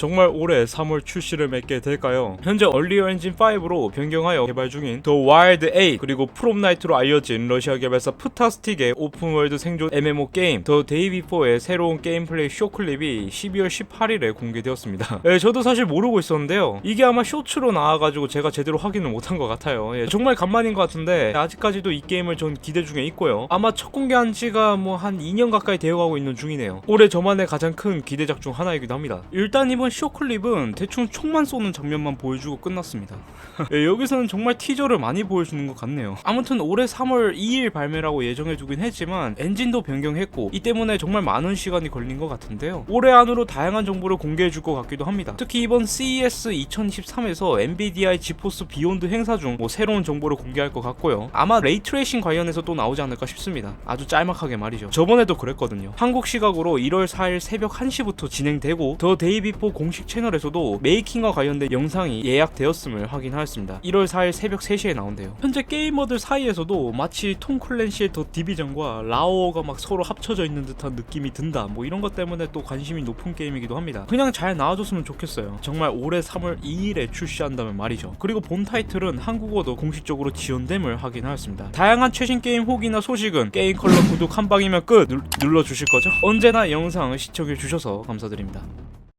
정말 올해 3월 출시를 맺게 될까요? 현재 얼리어 엔진 5로 변경하여 개발 중인 더 와일드 8 그리고 프롬나이트로 알려진 러시아 개발사 푸타스틱의 오픈월드 생존 MMO 게임 더 데이 비포의 새로운 게임 플레이 쇼클립이 12월 18일에 공개되었습니다. 예, 저도 사실 모르고 있었는데요. 이게 아마 쇼츠로 나와가지고 제가 제대로 확인을 못한 것 같아요. 예, 정말 간만인 것 같은데 아직까지도 이 게임을 전 기대 중에 있고요. 아마 첫 공개한 지가 뭐 한 2년 가까이 되어가고 있는 중이네요. 올해 저만의 가장 큰 기대작 중 하나이기도 합니다. 일단 이번 쇼클립은 대충 총만 쏘는 장면만 보여주고 끝났습니다. 예, 여기서는 정말 티저를 많이 보여주는 것 같네요. 아무튼 올해 3월 2일 발매라고 예정해두긴 했지만 엔진도 변경했고 이 때문에 정말 많은 시간이 걸린 것 같은데요. 올해 안으로 다양한 정보를 공개해줄 것 같기도 합니다. 특히 이번 CES 2023에서 NVIDIA 지포스 비욘드 행사 중 뭐 새로운 정보를 공개할 것 같고요. 아마 레이트레이싱 관련해서 또 나오지 않을까 싶습니다. 아주 짤막하게 말이죠. 저번에도 그랬거든요. 한국 시각으로 1월 4일 새벽 1시부터 진행되고 더 데이 비포 공식 채널에서도 메이킹과 관련된 영상이 예약되었음을 확인하였습니다. 1월 4일 새벽 3시에 나온대요. 현재 게이머들 사이에서도 마치 톰 클랜시의 더 디비전과 라오어가 막 서로 합쳐져 있는 듯한 느낌이 든다. 뭐 이런 것 때문에 또 관심이 높은 게임이기도 합니다. 그냥 잘 나와줬으면 좋겠어요. 정말 올해 3월 2일에 출시한다면 말이죠. 그리고 본 타이틀은 한국어도 공식적으로 지원됨을 확인하였습니다. 다양한 최신 게임 후기나 소식은 게임 컬러 구독 한 방이면 끝 눌, 눌러주실 거죠? 언제나 영상 시청해 주셔서 감사드립니다.